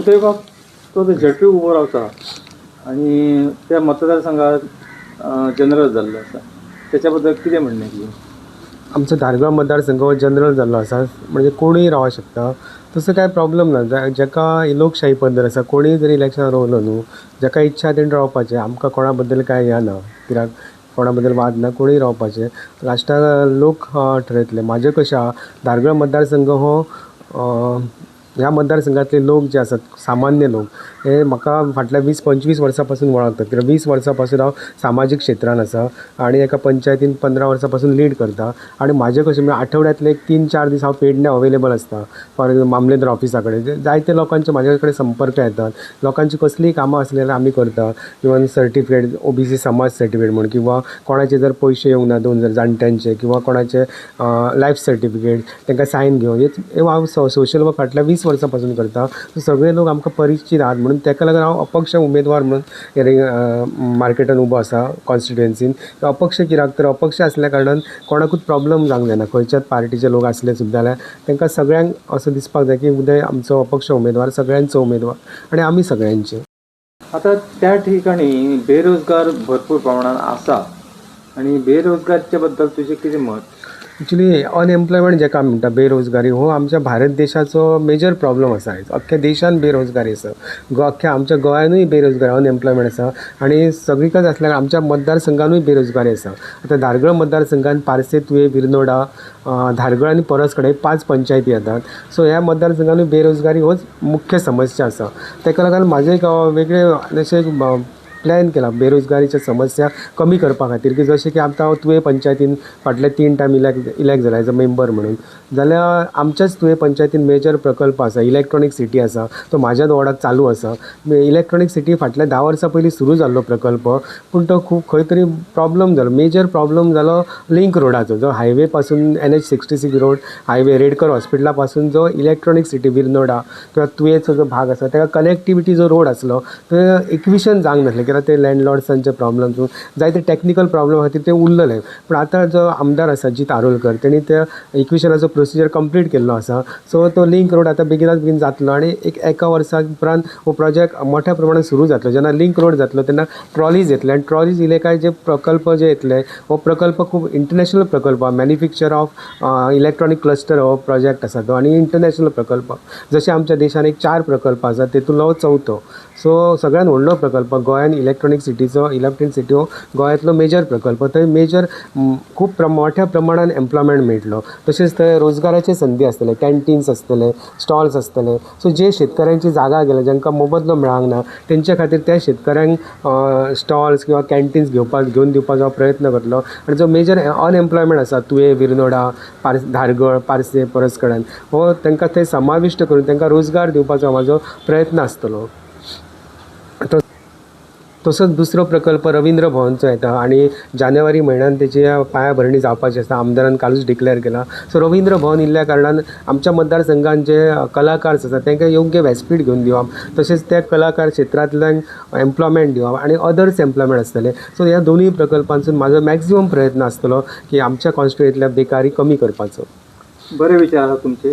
उदयबाब तो ते झडपी उबो रावता आणि त्या मतदारसंघात जनरल जाल्लो आसा त्याच्या बद्दल कितें म्हणणें तुजें आमचो धारगांव मतदारसंघ हो जनरल जाल्लो आसा म्हणजे कोणूय रावंक शकता. तसो कांय प्रॉब्लम ना जा- जाका लोकशाही पद्दत आसा कोणूय जरी इलेक्शन रावलो न्हू जाका इच्छा तेणें रावपाचें आमकां कोणा बद्दल कांय हें ना? कित्याक कोणा बद्दल वाद ना? कोणूय रावपाचें लास्टाक लोक ठरयतले म्हाजें कशें? आहा धारगळ मतदारसंघ हो ह्या मतदारसंघातले लोक जे आसात सामान्य लोक हे म्हाका फाटल्या वीस पंचवीस वर्सां पासून वळखतात कित्याक वीस वर्सां पासून हांव सामाजीक क्षेत्रान आसा आनी एका पंचायतीन पंदरा वर्सां पासून लीड करता आनी म्हाजें कशें म्हणजे आठवड्यातले एक तीन चार दीस हांव पेडण्या अवेलेबल आसता फॉर मामलेदार ऑफिसा कडेन जायते लोकांचे म्हाजे कडेन संपर्क येतात. लोकांची कसलीय कामां आसली जाल्यार आमी करता. Even certificate O B C समाज सर्टिफिकेट म्हण किंवा कोणाचे जर पयशे येवंक ना दोन जर जाणट्यांचे किंवा कोणाचे लायफ सर्टिफिकेट तांकां सायन घेवन हेच हे हांव सोशल वर्क फाटल्या वीस वर्सां पासून करता. सो सगळे लोक आमकां परिचीत आहात म्हणून ताका लागून हांव अपक्ष उमेदवार म्हणून मार्केटान उबो आसा कॉन्स्टिट्युएन्सीन अपक्ष कित्याक तर अपक्ष आसल्या कारणान कोणाकूच प्रॉब्लम जावंक जायना. खंयच्याच पार्टीचे लोक आसले सुद्दां जाल्यार तांकां सगळ्यांक असं दिसपाक जाय की उदय आमचो अपक्ष उमेदवार सगळ्यांचो उमेदवार आनी आमी सगळ्यांचे. आता त्या ठिकाणी बेरोजगार भरपूर प्रमाणात आसा आणि बेरोजगारच्या बद्दल तुजें कितें मत? एक्चुली अनएम्प्लॉयमेंट जेका म्हणटा बेरोजगारी हो आमच्या भारत देशाचो मेजर प्रॉब्लम आसा आयज अख्ख्या देशान बेरोजगारी आसा गो अख्ख्या आमच्या गोंयानूय बेरोजगारी अनएम्प्लॉयमेंट आसा आनी सगळीकच आसल्या आमच्या मतदारसंघानूय बेरोजगारी आसा आतां धारगळ मतदारसंघान पारसे तुये बिरनोडा धारगळ आनी परसकडे पांच पंचायती येतात. सो ह्या मतदारसंघानूय बेरोजगारी होच मुख्य समस्या आसा ताका लागून म्हाजें एक वेगळें अशें प्लॅन केला. बेरोजगारीच्या समस्या कमी करपा खातीर की जशें की आतां हांव तुवें पंचायतीन फाटले तीन टायम इलेक्ट इलेक्ट जाला एज अ मेंबर म्हणून. जाल्यार आमच्याच तुवें पंचायतीन मेजर प्रकल्प आसा इलेक्ट्रॉनीक सिटी आसा तो म्हाज्याच वॉर्डाक चालू आसा इलेक्ट्रॉनीक सिटी फाटल्या धा वर्सां पयलीं सुरू जाल्लो प्रकल्प पूण तो खूब खंय तरी प्रॉब्लम जालो मेजर प्रॉब्लम जालो लिंक रोडाचो जो हायवे पासून N H sixty six road highway Redkar हॉस्पिटला पासून जो इलेक्ट्रॉनीक सिटी विरनोडा किंवा तुवेचो जो भाग आसा ताका कनेक्टिविटी जो रोड आसलो तो इक्विशन जावंक नासलें कित्याक ते लँडलॉर्ड्सांचे प्रॉब्लम जायते टॅक्निकल प्रॉब्लम खातीर ते उरलेले. पूण आतां जो आमदार आसा जीत आरोलकर तेणी त्या इक्विशनाचो प्रोसिजर कंप्लीट केल्लो आसा सो तो लिंक रोड आतां बेगिनाच बेगीन जातलो आनी एक एका वर्सा उपरांत हो प्रोजेक्ट मोठ्या प्रमाणात सुरू जातलो जेन्ना लिंक रोड जातलो तेन्ना ट्रॉलीज येतले आनी ट्रॉलीज येले काय जे प्रकल्प जे येतले हो प्रकल्प खूब इंटरनॅशनल प्रकल्प मॅन्युफॅक्चर ऑफ इलेक्ट्रॉनिक क्लस्टर हो प्रोजेक्ट आसा तो. आनी इंटरनॅशनल प्रकल्प. जसे आमच्या देशान एक चार प्रकल्प आसा तेतूंतलो हो चवथो सो सगळ्यात व्हडलो प्रकल्प गोंयान इलेक्ट्रॉनिक सिटीचो इलेक्ट्रॉनिक सिटी हो गोंयांतलो मेजर प्रकल्प. थंय मेजर खूब प्र मोठ्या प्रमाणान एम्प्लॉयमेंट मेळटलो तशेंच थंय रोजगाराचे संदी आसतले कॅन्टीन्स आसतले स्टॉल्स आसतले सो जे शेतकऱ्यांची जागा गेल्या जांकां मोबदलो मेळांक ना तेंच्या खातीर त्या शेतकऱ्यांक स्टॉल्स किंवा कॅन्टीन्स घेवपाक घेवन दिवपाचो प्रयत्न करतलो आनी जो मेजर अनएम्प्लॉयमेंट आसा तुवें विरनोडा पार्स धारगळ पारसे परसकड्यान हो तांकां थंय समाविष्ट करून तांकां रोजगार दिवपाचो म्हाजो प्रयत्न आसतलो तो- तसोच दुसरो प्रकल्प रवींद्र भवनचो येता आनी जानेवारी म्हयन्यान तेची पांयाभरणी जावपाची आसा आमदारान कालूच डिक्लेअर केला. सो रवींद्र भवन इल्ल्या कारणान आमच्या मतदारसंघान जे कलाकार आसात तांकां योग्य व्यासपीठ घेवन दिवप तशेंच त्या कलाकार क्षेत्रांतल्यान एम्प्लॉयमेंट दिवप आनी अदर्स एम्प्लॉयमेंट आसतले सो ह्या दोनूय प्रकल्पांसून म्हाजो मॅक्झिमम प्रयत्न आसतलो की आमच्या कॉन्स्टिट्युएंटल्या बेकारी कमी करपाचो. बरे विचार आहा तुमचे.